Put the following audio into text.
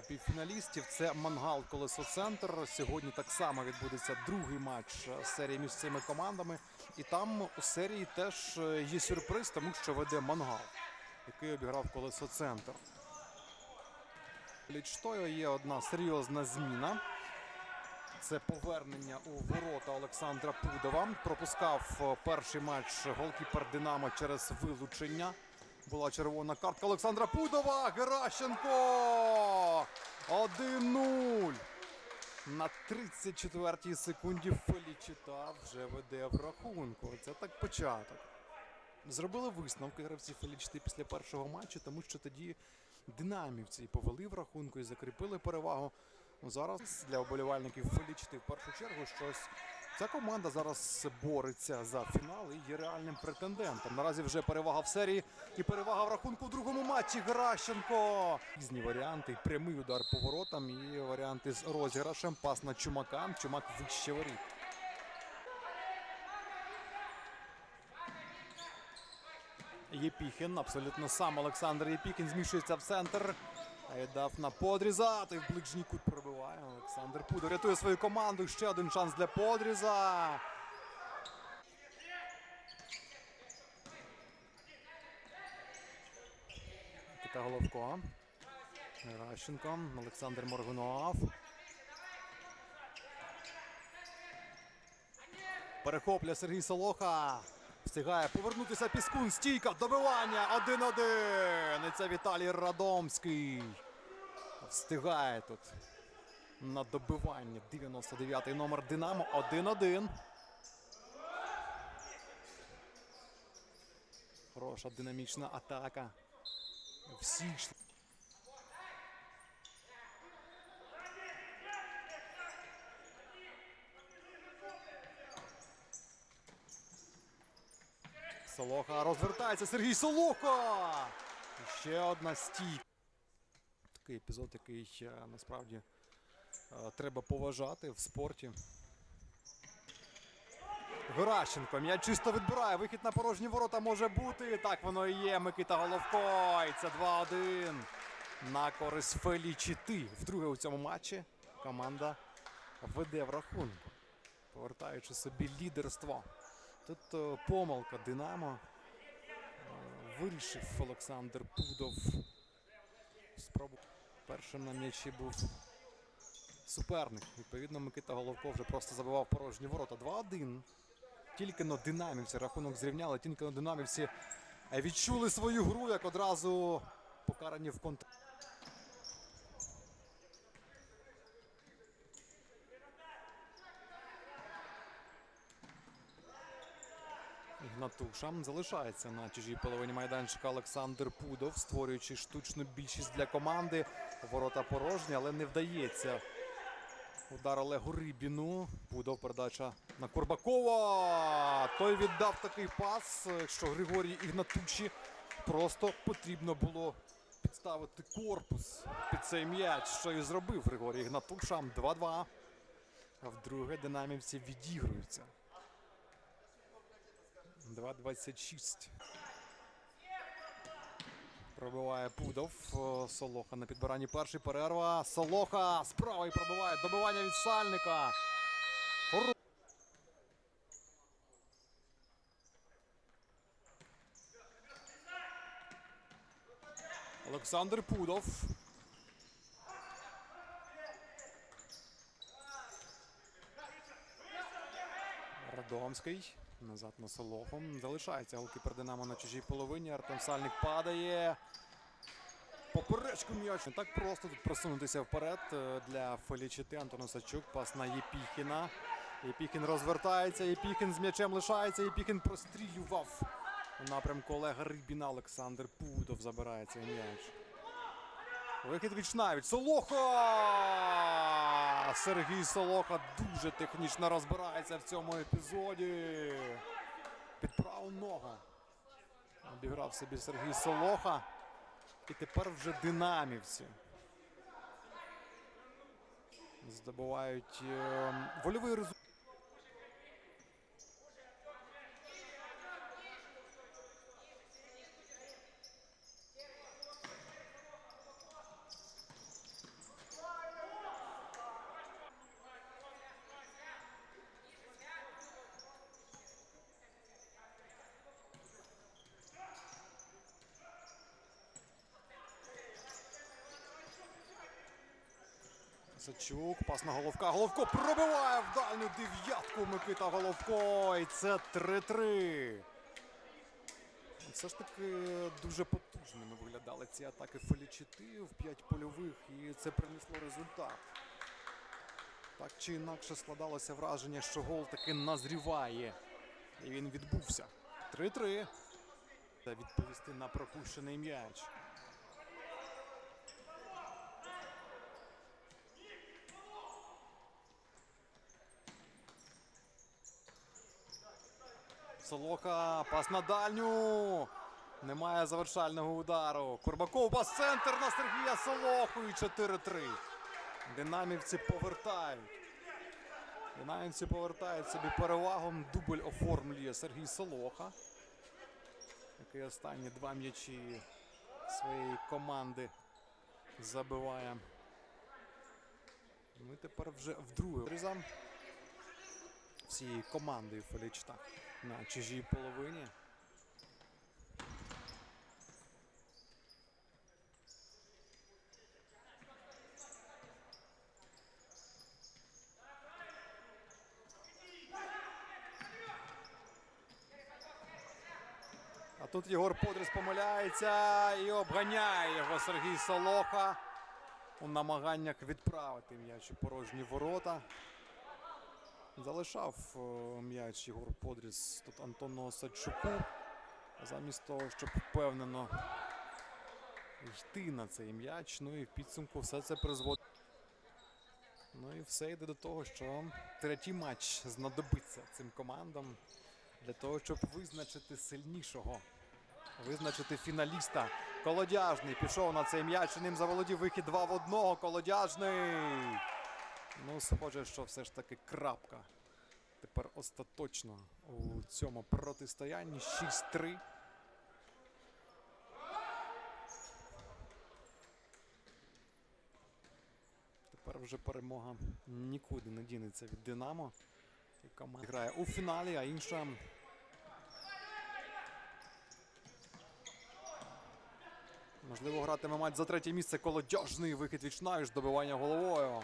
Півфіналістів це Мангал Колесо Центр. Сьогодні так само відбудеться другий матч серії між цими командами. І там у серії теж е, є сюрприз, тому що веде Мангал, який обіграв Колесо Центр. Лічтою є одна серйозна зміна. Це повернення у ворота Олександра Пудова. Пропускав е, перший матч голкіпер Динамо через вилучення. Була червона картка Олександра Пудова. Геращенко! 1-0. На 34-й секунді Фелічита вже веде в рахунку. Це так початок. Зробили висновки гравці Фелічити після першого матчу, тому що тоді динамівці повели в рахунку і закріпили перевагу. Зараз для оболівальників Фелічити в першу чергу щось. Ця команда зараз бореться за фінал і є реальним претендентом. Наразі вже перевага в серії і перевага в рахунку в другому матчі. Геращенко. Різні варіанти. Прямий удар по воротам і варіанти з розіграшем. Пас на Чумака. Чумак вище воріт. Єпіхін, абсолютно сам Олександр Єпіхін зміщується в центр. І на подріза. Той в ближній кут пробиває. Олександр Пудо рятує свою команду. Ще один шанс для подріза. Кита Головко. Геращенко. Олександр Моргунов. Перехоплює Сергій Солоха. Встигає повернутися Піскун. Стійка. Добивання. 1-1. І це Віталій Радомський. Встигає тут на добивання. 99-й номер Динамо. 1-1. Хороша динамічна атака. Всі йшли. Солоха розвертається. Сергій Солоха! І Ще одна стійка. Такий епізод, який е, насправді е, треба поважати в спорті. Геращенко. М'яч чисто відбирає. Вихід на порожні ворота може бути. Так воно і є. Микита Головко. І це 2-1. На користь Фелічити. Вдруге у цьому матчі команда веде в рахунку, повертаючи собі лідерство. Тут е, помилка Динамо. Е, Вирішив Олександр Пудов. Спробу. Першим на м'ячі був суперник. Відповідно, Микита Головко вже просто забивав порожні ворота. 2-1. Тільки но динамівці рахунок зрівняли, тільки но динамівці е, відчули свою гру, як одразу покарані в контр. Ігнатуша залишається на чужій половині майданчика Олександр Пудов, створюючи штучну більшість для команди. Ворота порожні, але не вдається. Удар Олегу Рибіну. Пудов передача на Курбакова. Той віддав такий пас, що Григорій Ігнатучі просто потрібно було підставити корпус під цей м'яч, що і зробив Григорій Ігнатуша. 2-2. А вдруге динамівці відігруються. 2.26. Пробиває Пудов. Солоха на підбиранні перший перерва. Солоха справа і пробиває добивання від сальника. Олександр Пудов. Радомський. Назад на Солоху. Залишається голкіпер Динамо на чужій половині. Артем Сальник падає. Поперечку м'яч. Не так просто тут просунутися вперед е, для Фелічити. Антон Сачук. Пас на Єпіхіна. Єпіхін розвертається. Єпіхін з м'ячем лишається. Єпіхін прострілював у напрямку Олега Рибіна. Олександр Пудов забирає цей м'яч. Вихід від Шнавіч. Солоха! Сергій Солоха дуже технічно розбирається в цьому епізоді. Під праву ногу. Обіграв собі Сергій Солоха. І тепер вже динамівці. Здобувають е, вольовий результат. Осадчук, пас на Головка. Головко пробиває в дальню дев'ятку Микита Головко. І це 3-3. Все ж таки дуже потужними виглядали ці атаки Фелічити в 5 польових, і це принесло результат. Так чи інакше складалося враження, що гол таки назріває. І він відбувся. 3-3. Та відповісти на пропущений м'яч. Солоха, пас на дальню. Немає завершального удару. Курбаков пас центр на Сергія Солоху і 4-3. Динамівці повертають. Динамівці повертають собі перевагу. Дубль оформлює Сергій Солоха, який останні два м'ячі своєї команди забиває. Ми тепер вже вдруге різам всією командою Фелічта на чужій половині. А тут Єгор Подріс помиляється і обганяє його Сергій Солоха у намаганнях відправити м'яч у порожні ворота. Залишав е, м'яч Єгор Подріс тут Антону Осадчуку. Замість того, щоб впевнено йти на цей м'яч. Ну і в підсумку все це призводить. Ну і все йде до того, що третій матч знадобиться цим командам для того, щоб визначити сильнішого, визначити фіналіста. Колодяжний пішов на цей м'яч. і Ним заволодів вихід 2 в 1. Колодяжний. Ну, схоже, що все ж таки крапка. Тепер остаточно у цьому протистоянні 6-3. Тепер вже перемога нікуди не дінеться від Динамо. Команда грає у фіналі, а інша. Можливо, гратиме матч за третє місце колодяжний вихід від Шнайш, добивання головою.